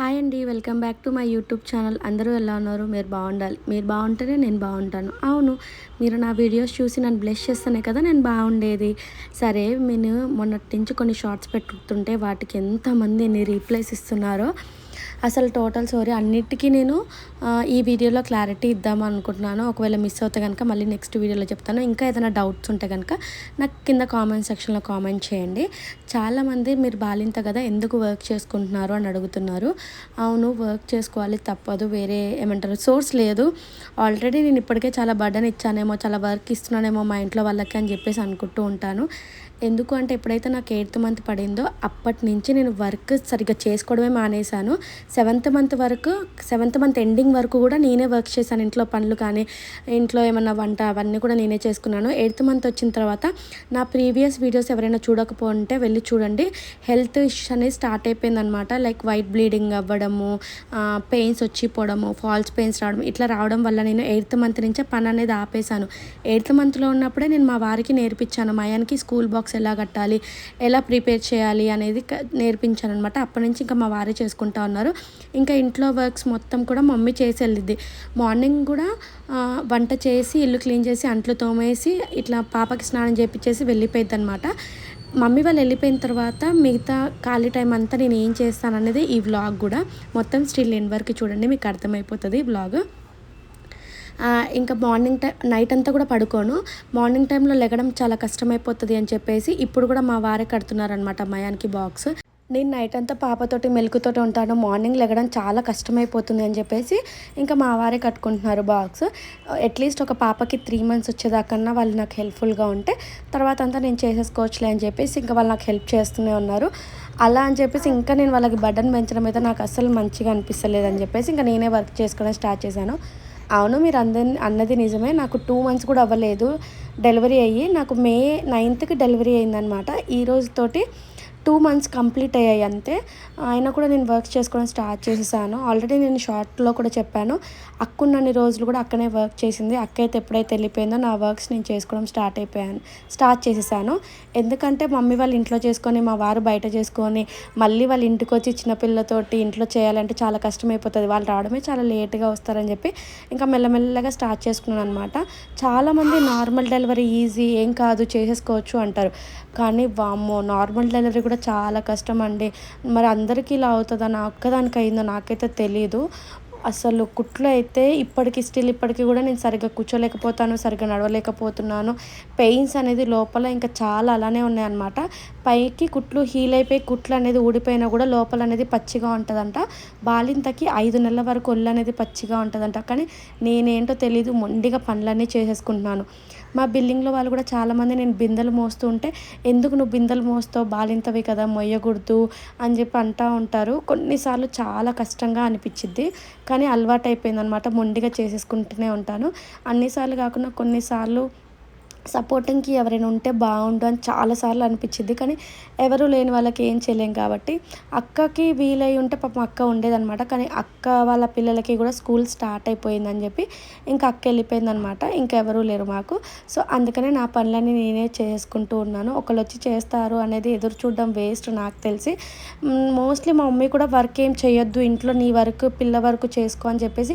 Hi అండి welcome back to my YouTube channel. అందరూ ఎలా ఉన్నారు? మీరు బాగుండాలి. మీరు బాగుంటేనే నేను బాగుంటాను. అవును మీరు నా వీడియోస్ చూసి నన్ను బ్లెస్ చేస్తేనే కదా నేను బాగుండేది. సరే నేను మొన్నటి నుంచి కొన్ని షార్ట్స్ పెట్టుతుంటే వాటికి ఎంతమంది ఎన్ని రీప్లైస్ ఇస్తున్నారో అసలు టోటల్ స్టోరీ అన్నిటికీ నేను ఈ వీడియోలో క్లారిటీ ఇద్దాం అనుకుంటున్నాను. ఒకవేళ మిస్ అవుతే కనుక మళ్ళీ నెక్స్ట్ వీడియోలో చెప్తాను. ఇంకా ఏదైనా డౌట్స్ ఉంటే కనుక నాకు కింద కామెంట్ సెక్షన్లో కామెంట్ చేయండి. చాలామంది మీరు బాలింత కదా ఎందుకు వర్క్ చేసుకుంటున్నారు అని అడుగుతున్నారు. అవును వర్క్ చేసుకోవాలి తప్పదు వేరే ఏమంటారు సోర్స్ లేదు. ఆల్రెడీ నేను ఇప్పటికే చాలా బర్డన్ ఇచ్చానేమో చాలా వర్క్ ఇస్తున్నానేమో మా ఇంట్లో వాళ్ళకి అని చెప్పేసి అనుకుంటూ ఉంటాను. ఎందుకు అంటే ఎప్పుడైతే నాకు ఎయిత్ మంత్ పడిందో అప్పటి నుంచి నేను వర్క్ సరిగ్గా చేసుకోవడమే మానేశాను. సెవెంత్ మంత్ వరకు సెవెంత్ మంత్ ఎండింగ్ వరకు కూడా నేనే వర్క్ చేశాను. ఇంట్లో పనులు కానీ ఇంట్లో ఏమన్నా వంట అవన్నీ కూడా నేనే చేసుకున్నాను. ఎయిత్ మంత్ వచ్చిన తర్వాత నా ప్రీవియస్ వీడియోస్ ఎవరైనా చూడకపోతే వెళ్ళి చూడండి. హెల్త్ ఇష్యూస్ అనేది స్టార్ట్ అయిపోయిందనమాట. లైక్ వైట్ బ్లీడింగ్ అవ్వడము పెయిన్స్ వచ్చి పోవడము ఫాల్స్ పెయిన్స్ రావడం ఇట్లా రావడం వల్ల నేను ఎయిత్ మంత్ నుంచే పని అనేది ఆపేశాను. ఎయిత్ మంత్లో ఉన్నప్పుడే నేను మా వారికి నేర్పించాను. మయానికి స్కూల్ బాక్స్ బాక్స్ ఎలా కట్టాలి ఎలా ప్రిపేర్ చేయాలి అనేది నేర్పించాను అనమాట అప్పటి నుంచి ఇంకా మా వారే చేసుకుంటా ఉన్నారు. ఇంకా ఇంట్లో వర్క్స్ మొత్తం కూడా మమ్మీ చేసి వెళ్ళిద్ది. మార్నింగ్ కూడా వంట చేసి ఇల్లు క్లీన్ చేసి అంట్లు తోమేసి ఇట్లా పాపకి స్నానం చేపించేసి వెళ్ళిపోయింది అనమాట మమ్మీ వాళ్ళు వెళ్ళిపోయిన తర్వాత మిగతా ఖాళీ టైం అంతా నేను ఏం చేస్తాననేది ఈ వ్లాగ్ కూడా మొత్తం స్టిల్ ఎండ్ వరకు చూడండి మీకు అర్థమైపోతుంది ఈ వ్లాగ్. ఇంకా మార్నింగ్ టైం నైట్ అంతా కూడా పడుకోను. మార్నింగ్ టైంలో లెగడం చాలా కష్టమైపోతుంది అని చెప్పేసి ఇప్పుడు కూడా మా వారే కడుతున్నారనమాట మయానికి బాక్స్. నేను నైట్ అంతా పాపతోటి మెలుకుతోటి ఉంటాను. మార్నింగ్ లెగడం చాలా కష్టమైపోతుంది అని చెప్పేసి ఇంకా మా వారే కట్టుకుంటున్నారు బాక్స్. అట్లీస్ట్ ఒక పాపకి త్రీ మంత్స్ వచ్చేదాకన్నా వాళ్ళు నాకు హెల్ప్ఫుల్గా ఉంటే తర్వాత అంతా నేను చేసేసుకోవచ్చులే అని చెప్పేసి ఇంకా వాళ్ళు నాకు హెల్ప్ చేస్తూనే ఉన్నారు. అలా అని చెప్పేసి ఇంకా నేను వాళ్ళకి బటన్ పెంచడం అయితే నాకు అసలు మంచిగా అనిపిస్తలేదు అని చెప్పేసి ఇంకా నేనే వర్క్ చేసుకోవడం స్టార్ట్ చేశాను. అవును మీరు అందరి అన్నది నిజమే. నాకు టూ మంత్స్ కూడా అవ్వలేదు. డెలివరీ అయ్యి నాకు మే నైన్త్కి డెలివరీ అయిందనమాట ఈ రోజుతోటి టూ మంత్స్ కంప్లీట్ అయ్యాయి అంతే. అయినా కూడా నేను వర్క్ చేసుకోవడం స్టార్ట్ చేసేసాను. ఆల్రెడీ నేను షార్ట్లో కూడా చెప్పాను. అక్కున్నన్ని రోజులు కూడా అక్కనే వర్క్ చేసింది. అక్క అయితే ఎప్పుడైతే వెళ్ళిపోయిందో నా వర్క్స్ నేను చేసుకోవడం స్టార్ట్ అయిపోయాను. స్టార్ట్ చేసేసాను. ఎందుకంటే మమ్మీ వాళ్ళు ఇంట్లో చేసుకొని మా వారు బయట చేసుకొని మళ్ళీ వాళ్ళు ఇంటికి వచ్చి చిన్నపిల్లతోటి ఇంట్లో చేయాలంటే చాలా కష్టమైపోతుంది. వాళ్ళు రావడమే చాలా లేట్గా వస్తారని చెప్పి ఇంకా మెల్లమెల్లగా స్టార్ట్ చేసుకున్నాను అనమాట చాలామంది నార్మల్ డెలివరీ ఈజీ ఏం కాదు చేసేసుకోవచ్చు అంటారు. కానీ వామ్మో నార్మల్ డెలివరీ కూడా చాలా కష్టం అండి మరి అందరికీ ఇలా అవుతుందా? నా ఒక్కదానికి అయిందో నాకైతే తెలీదు. అసలు కుట్లు అయితే ఇప్పటికి స్టిల్ ఇప్పటికీ కూడా నేను సరిగ్గా కూర్చోలేకపోతాను సరిగ్గా నడవలేకపోతున్నాను. పెయిన్స్ అనేది లోపల ఇంకా చాలా అలానే ఉన్నాయన్నమాట. పైకి కుట్లు హీల్ అయిపోయి కుట్లు అనేది ఊడిపోయినా కూడా లోపల అనేది పచ్చిగా ఉంటుందంట. బాలింతకి ఐదు నెలల వరకు ఒళ్ళు అనేది పచ్చిగా ఉంటుందంట. కానీ నేనేంటో తెలీదు మొండిగా పనులన్నీ చేసేసుకుంటున్నాను. మా బిల్డింగ్లో వాళ్ళు కూడా చాలామంది నేను బిందెలు మోస్తూ ఉంటే ఎందుకు నువ్వు బిందెలు మోస్తావు? బాలింతవి కదా మొయ్యకూడదు అని చెప్పి అంటూ ఉంటారు. కొన్నిసార్లు చాలా కష్టంగా అనిపించిద్ది కానీ అలవాటు అయిపోయింది అనమాట మొండిగా చేసేసుకుంటూనే ఉంటాను. అన్నిసార్లు కాకుండా కొన్నిసార్లు సపోర్టింగ్కి ఎవరైనా ఉంటే బాగుండు అని చాలాసార్లు అనిపించింది. కానీ ఎవరు లేని వాళ్ళకి ఏం చేయలేం కాబట్టి అక్కకి వీలై ఉంటే పాపం అక్క ఉండేదన్నమాట. కానీ అక్క వాళ్ళ పిల్లలకి కూడా స్కూల్ స్టార్ట్ అయిపోయిందని చెప్పి ఇంకా అక్క వెళ్ళిపోయిందనమాట ఇంకెవరూ లేరు మాకు. సో అందుకనే నా పనులన్నీ నేనే చేసుకుంటూ ఉన్నాను. ఒకళ్ళు వచ్చి చేస్తారు అనేది ఎదురు చూడడం వేస్ట్ నాకు తెలిసి. మోస్ట్లీ మా మమ్మీ కూడా వర్క్ ఏం చేయొద్దు ఇంట్లో నీ వర్క్ పిల్ల వర్క్ చేసుకో అని చెప్పేసి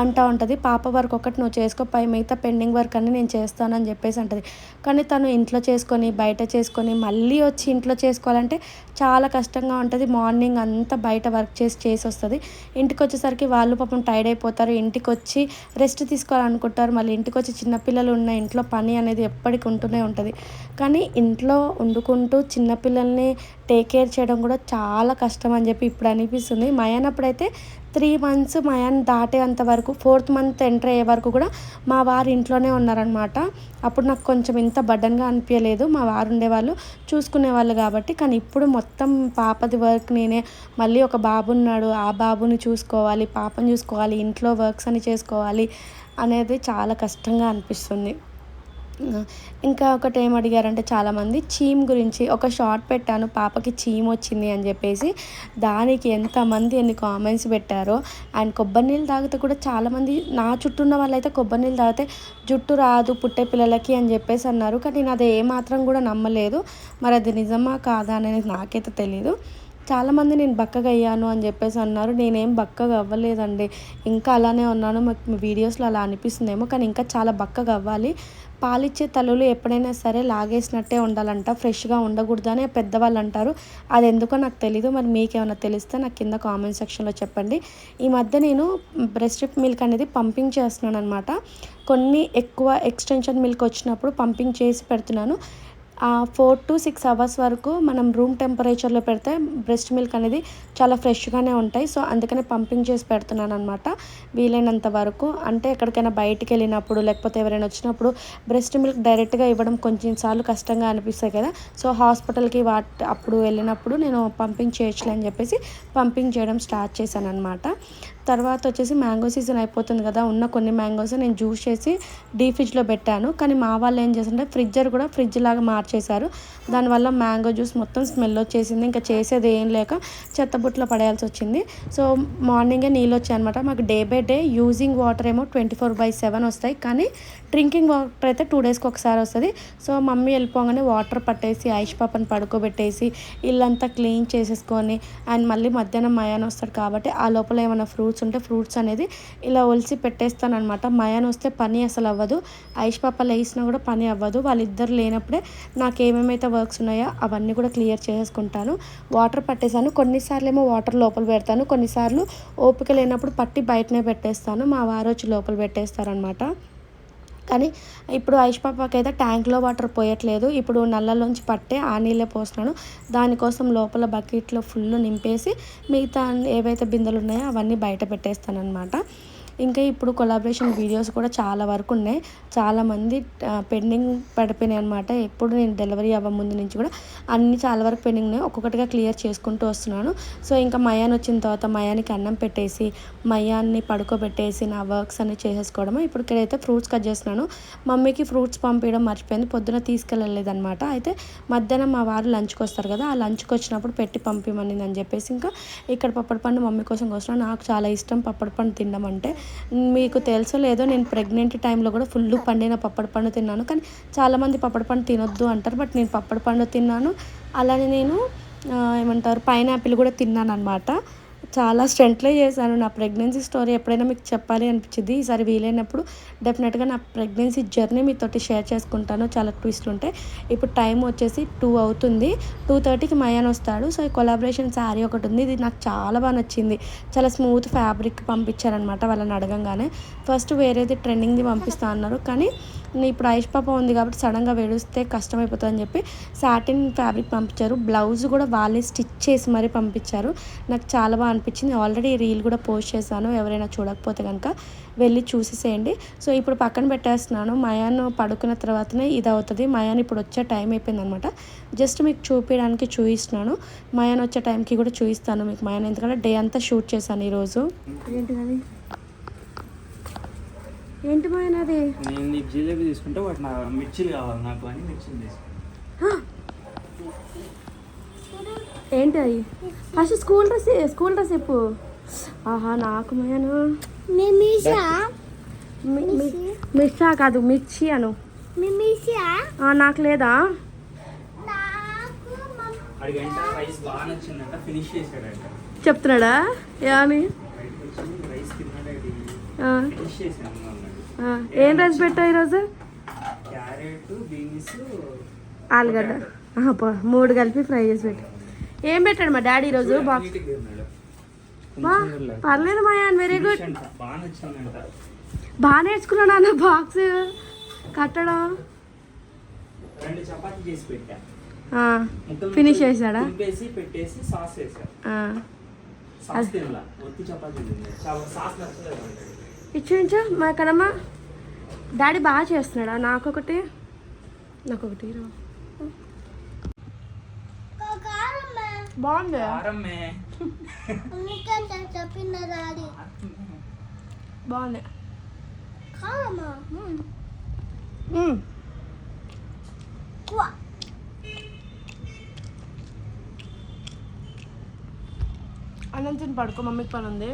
అంటూ ఉంటుంది. పాప వర్క్ ఒకటి నువ్వు చేసుకో పై మిగతా పెండింగ్ వర్క్ అన్ని నేను చేస్తానని చెప్పేసి ఉంటుంది. కానీ తను ఇంట్లో చేసుకొని బయట చేసుకొని మళ్ళీ వచ్చి ఇంట్లో చేసుకోవాలంటే చాలా కష్టంగా ఉంటుంది. మార్నింగ్ అంతా బయట వర్క్ చేసి చేసి వస్తుంది. ఇంటికి వచ్చేసరికి వాళ్ళు పాపం టైర్డ్ అయిపోతారు. ఇంటికి వచ్చి రెస్ట్ తీసుకోవాలనుకుంటారు. మళ్ళీ ఇంటికి వచ్చి చిన్నపిల్లలు ఉన్న ఇంట్లో పని అనేది ఎప్పటికి ఉంటూనే ఉంటుంది. కానీ ఇంట్లో వండుకుంటూ చిన్నపిల్లల్ని టేక్ కేర్ చేయడం కూడా చాలా కష్టం అని చెప్పి ఇప్పుడు అనిపిస్తుంది. మయానప్పుడైతే త్రీ మంత్స్ మయాన్ దాటేంత వరకు ఫోర్త్ మంత్ ఎంటర్ అయ్యే వరకు కూడా మా వారు ఇంట్లోనే ఉన్నారనమాట అప్పుడు నాకు కొంచెం ఇంత బడ్డన్గా అనిపించలేదు. మా వారు ఉండేవాళ్ళు చూసుకునేవాళ్ళు కాబట్టి. కానీ ఇప్పుడు మొత్తం పాపది వర్క్ నేనే. మళ్ళీ ఒక బాబు ఉన్నాడు ఆ బాబుని చూసుకోవాలి పాపని చూసుకోవాలి ఇంట్లో వర్క్స్ అని చేసుకోవాలి అనేది చాలా కష్టంగా అనిపిస్తుంది. ఇంకా ఒకటి ఏం అడిగారంటే చాలామంది చీమ్ గురించి ఒక షార్ట్ పెట్టాను పాపకి చీమ్ వచ్చింది అని చెప్పేసి దానికి ఎంతమంది ఎన్ని కామెంట్స్ పెట్టారో అండ్ కొబ్బరి నీళ్ళు తాగితే కూడా చాలామంది నా చుట్టూ ఉన్న వాళ్ళైతే కొబ్బరి నీళ్ళు తాగితే జుట్టు రాదు పుట్టే పిల్లలకి అని చెప్పేసి అన్నారు. కానీ నేను అది ఏమాత్రం కూడా నమ్మలేదు. మరి అది నిజమా కాదా అనేది నాకైతే తెలీదు. చాలామంది నేను బక్కగా అయ్యాను అని చెప్పేసి అన్నారు. నేనేం బక్కగా అవ్వలేదండి. ఇంకా అలానే ఉన్నాను. మాకు మీ వీడియోస్లో అలా అనిపిస్తుందేమో. కానీ ఇంకా చాలా బక్కగా అవ్వాలి. పాలిచ్చే తల్లులు ఎప్పుడైనా సరే లాగేసినట్టే ఉండాలంట ఫ్రెష్గా ఉండకూడదని పెద్దవాళ్ళు అంటారు అది ఎందుకో నాకు తెలీదు మరి మీకేమైనా తెలిస్తే నాకు కింద కామెంట్ సెక్షన్లో చెప్పండి. ఈ మధ్య నేను బ్రెస్ట్ మిల్క్ అనేది పంపింగ్ చేస్తున్నాను అనమాట కొన్ని ఎక్కువ ఎక్స్టెన్షన్ మిల్క్ వచ్చినప్పుడు పంపింగ్ చేసి పెడుతున్నాను. ఫోర్ టు సిక్స్ అవర్స్ వరకు మనం రూమ్ టెంపరేచర్లో పెడితే బ్రెస్ట్ మిల్క్ అనేది చాలా ఫ్రెష్గానే ఉంటాయి. సో అందుకనే పంపింగ్ చేసి పెడుతున్నాను అనమాట వీలైనంత వరకు. అంటే ఎక్కడికైనా బయటికి వెళ్ళినప్పుడు లేకపోతే ఎవరైనా వచ్చినప్పుడు బ్రెస్ట్ మిల్క్ డైరెక్ట్గా ఇవ్వడం కొంచెం సార్లు కష్టంగా అనిపిస్తాయి కదా. సో హాస్పిటల్కి వాట్ అప్పుడు వెళ్ళినప్పుడు నేను పంపింగ్ చేయొచ్చులే అని చెప్పేసి పంపింగ్ చేయడం స్టార్ట్ చేశాను అనమాట తర్వాత వచ్చేసి మ్యాంగో సీజన్ అయిపోతుంది కదా ఉన్న కొన్ని మ్యాంగోస్ నేను జ్యూస్ చేసి డీ ఫ్రిడ్జ్లో పెట్టాను. కానీ మా వాళ్ళు ఏం చేశారంటే ఫ్రిడ్జర్ కూడా ఫ్రిడ్జ్ లాగా మార్చేశారు. దానివల్ల మ్యాంగో జ్యూస్ మొత్తం స్మెల్ వచ్చేసింది. ఇంకా చేసేది ఏం లేక చెత్తబుట్లో పడేయాల్సి వచ్చింది. సో మార్నింగే నీళ్ళు వచ్చాయి అనమాట మాకు day by day using water ఏమో ట్వంటీ ఫోర్ బై సెవెన్ వస్తాయి. కానీ డ్రింకింగ్ వాటర్ అయితే టూ డేస్కి ఒకసారి వస్తుంది. సో మమ్మీ వెళ్ళిపోగానే వాటర్ పట్టేసి ఐష్ పాపని పడుకోబెట్టేసి ఇల్లంతా క్లీన్ చేసేసుకొని అండ్ మళ్ళీ మధ్యాహ్నం మయాన్ వస్తాడు కాబట్టి ఆ లోపల ఏమైనా ఫ్రూట్స్ ఫ్రూట్స్ ఉంటే ఫ్రూట్స్ అనేది ఇలా ఒలిసి పెట్టేస్తానమాట మయాన్ వస్తే పని అసలు అవ్వదు. ఐష్ పాప లేసినా కూడా పని అవ్వదు. వాళ్ళిద్దరు లేనప్పుడే నాకు ఏమేమైతే వర్క్స్ ఉన్నాయో అవన్నీ కూడా క్లియర్ చేసుకుంటాను. వాటర్ పట్టేసాను కొన్నిసార్లు ఏమో వాటర్ లోపల పెడతాను. కొన్నిసార్లు ఓపిక లేనప్పుడు పట్టి బయటనే పెట్టేస్తాను. మా వారు వచ్చి లోపల పెట్టేస్తారనమాట కానీ ఇప్పుడు ఐష్ పాపకి అయితే ట్యాంక్లో వాటర్ పోయట్లేదు. ఇప్పుడు నల్లలోంచి పట్టే ఆ నీళ్ళే పోస్తున్నాను. దానికోసం లోపల బకెట్లో ఫుల్ నింపేసి మిగతా ఏవైతే బిందెలు ఉన్నాయో అవన్నీ బయట పెట్టేస్తాను అనమాట ఇంకా ఇప్పుడు కొలాబరేషన్ వీడియోస్ కూడా చాలా వరకు ఉన్నాయి. చాలామంది పెండింగ్ పడిపోయినాయి అనమాట ఎప్పుడు నేను డెలివరీ అవ్వ ముందు నుంచి కూడా అన్నీ చాలా వరకు పెండింగ్ ఉన్నాయి. ఒక్కొక్కటిగా క్లియర్ చేసుకుంటూ వస్తున్నాను. సో ఇంకా మయాన్ వచ్చిన తర్వాత మయానికి అన్నం పెట్టేసి మయాన్ని పడుకోబెట్టేసి నా వర్క్స్ అన్ని చేసేసుకోవడము. ఇప్పుడు ఇక్కడైతే ఫ్రూట్స్ కట్ చేస్తున్నాను. మమ్మీకి ఫ్రూట్స్ పంపించడం మర్చిపోయింది. పొద్దున తీసుకెళ్ళలేదు అనమాట అయితే మధ్యాహ్నం మా వారు లంచ్కి వస్తారు కదా ఆ లంచ్కి వచ్చినప్పుడు పెట్టి పంపిమని అని చెప్పేసి ఇంకా ఇక్కడ పప్పడి పండు మమ్మీ కోసం వస్తున్నాను నాకు చాలా ఇష్టం పప్పడి పండు తినడం అంటే. మీకు తెలుసో లేదో నేను ప్రెగ్నెంట్ టైంలో కూడా ఫుల్ పండిన పప్పడి పండు తిన్నాను. కానీ చాలామంది పప్పడి పండు తినొద్దు అంటారు బట్ నేను పప్పడి పండు తిన్నాను. అలానే నేను ఏమంటారు పైనాపిల్ కూడా తిన్నాను అనమాట చాలా స్ట్రెంట్లో చేశాను. నా ప్రెగ్నెన్సీ స్టోరీ ఎప్పుడైనా మీకు చెప్పాలి అనిపించింది ఈసారి వీలైనప్పుడు డెఫినెట్గా నా ప్రెగ్నెన్సీ జర్నీ మీతోటి షేర్ చేసుకుంటాను. చాలా ట్విస్ట్ ఉంటాయి. ఇప్పుడు టైం వచ్చేసి టూ అవుతుంది. టూ థర్టీకి మయాన్ వస్తాడు. సో ఈ కొలాబరేషన్ శారీ ఒకటి ఉంది. ఇది నాకు చాలా బాగా నచ్చింది. చాలా స్మూత్ ఫ్యాబ్రిక్ పంపించారనమాట వాళ్ళని అడగంగానే. ఫస్ట్ వేరేది ట్రెండింగ్ది పంపిస్తా అన్నారు. కానీ ఇప్పుడు ఐష్ పాప ఉంది కాబట్టి సడన్గా వేడిస్తే కష్టమైపోతుంది అని చెప్పి సాటిన్ ఫ్యాబ్రిక్ పంపించారు. బ్లౌజ్ కూడా వాళ్ళే స్టిచ్ చేసి మరీ పంపించారు. నాకు చాలా బాగా అనిపించింది. ఆల్రెడీ రీల్ కూడా పోస్ట్ చేశాను. ఎవరైనా చూడకపోతే కనుక వెళ్ళి చూసేసేయండి. సో ఇప్పుడు పక్కన పెట్టేస్తున్నాను. మయాన్ పడుకున్న తర్వాతనే ఇది అవుతుంది మయాన్ ఇప్పుడు వచ్చే టైం అయిపోయింది అనమాట జస్ట్ మీకు చూపించడానికి చూపిస్తున్నాను మయాన్ వచ్చే టైంకి కూడా చూపిస్తాను మీకు మయాన్. ఎందుకంటే డే అంతా షూట్ చేశాను ఈరోజు. ఏంటిది ఏంటి మయాన్ అది? నేను నీకు జిలేబీ తీసుకుంటే వాటి నా మిర్చిలు కావాలి నాకు అని మిర్చిలు తీసుకుంటా. ఏంటి అవి first school dress school dress చెప్పు. ఆహా నాకు మేను మిమిషా మి- మి- మిర్చా కాదు మిర్చి అను. మిమిషా ఆ, నాకు లేదా? చెప్తున్నాడా? ఏమని? ఏం రైస్ పెట్టావు ఈరోజు? క్యారెట్ బీన్స్ ఆలుగడ్డ. మూడు కలిపి ఫ్రై చేసి పెట్టు. ఏం పెట్టాడు మా డాడీ ఈరోజు బాక్స్? పర్లేదు మాయాన్ వెరీ గుడ్. బాగా నేర్చుకున్నాను అన్న బాక్స్? కట్టడం? ఫినిష్ చేశాడా? పెట్టేసి సాస్. సాస్ సాస్ ఇచ్చించు మా కనమ్మ. డాడీ బాగా చేస్తున్నాడా? నాకొకటి. నాకొకటి బాగుంది? బాగుంది. కారమ్మ మ్మ్. కువా అన్నం తిని పడుకో మమ్మీకి పని ఉంది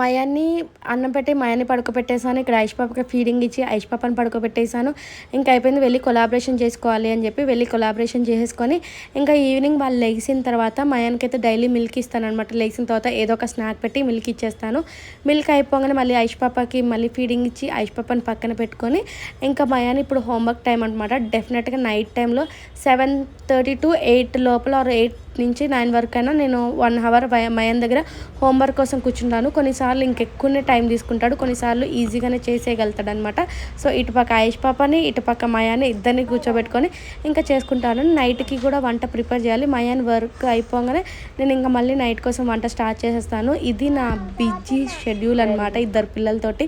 మయాన్ని అన్నం పెట్టి మయాన్ని పడుకోబెట్టేసాను ఇక్కడ ఐష్ పాపకి ఫీడింగ్ ఇచ్చి ఐష్ పాపని పడుకోబెట్టేసాను ఇంకా అయిపోయింది వెళ్ళి కొలాబరేషన్ చేసుకోవాలి అని చెప్పి వెళ్ళి కొలాబరేషన్ చేసేసుకొని ఇంకా ఈవినింగ్ వాళ్ళు లెగిసిన తర్వాత మయానికి అయితే డైలీ మిల్క్ ఇస్తాను అనమాట లెగిసిన తర్వాత ఏదో ఒక స్నాక్ పెట్టి మిల్క్ ఇచ్చేస్తాను. మిల్క్ అయిపోగానే మళ్ళీ ఐష్ పాపకి మళ్ళీ ఫీడింగ్ ఇచ్చి ఐష్ పాపని పక్కన పెట్టుకొని ఇంకా మయాని ఇప్పుడు హోంవర్క్ టైం అనమాట డెఫినెట్గా నైట్ టైంలో సెవెన్ థర్టీ టు ఎయిట్ లోపల ఆర్ ఎయిట్ నుంచి నైన్ వరకు అయినా నేను వన్ అవర్ మయన్ దగ్గర హోంవర్క్ కోసం కూర్చుంటాను. కొన్నిసార్లు ఇంకెక్కువనే టైం తీసుకుంటాడు. కొన్నిసార్లు ఈజీగానే చేసేయగలుగుతాడు అనమాట సో ఇటుపక్క ఆయుష్ పాపని ఇటుపక్క మయాని ఇద్దరిని కూర్చోబెట్టుకొని ఇంకా చేసుకుంటాను. నైట్కి కూడా వంట ప్రిపేర్ చేయాలి. మయాన్ వర్క్ అయిపోగానే నేను ఇంకా మళ్ళీ నైట్ కోసం వంట స్టార్ట్ చేసేస్తాను. ఇది నా బిజీ షెడ్యూల్ అనమాట ఇద్దరు పిల్లలతోటి.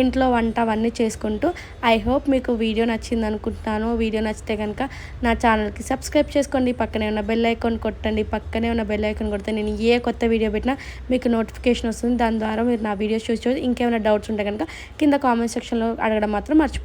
ఇంట్లో వంట అవన్నీ చేసుకుంటూ. ఐ హోప్ మీకు వీడియో నచ్చింది అనుకుంటున్నాను వీడియో నచ్చితే కనుక నా ఛానల్కి సబ్స్క్రైబ్ చేసుకోండి. పక్కనే ఉన్న బెల్ ఐకాన్ కొట్టండి. పక్కనే ఉన్న బెల్ ఐకన్ కొడితే నేను ఏ కొత్త వీడియో పెట్టినా మీకు నోటిఫికేషన్ వస్తుంది. దాని ద్వారా మీరు నా వీడియోస్ చూసి ఇంకేమైనా డౌట్స్ ఉంటే కనుక కింద కామెంట్ సెక్షన్లో అడగడం మాత్రం మర్చిపో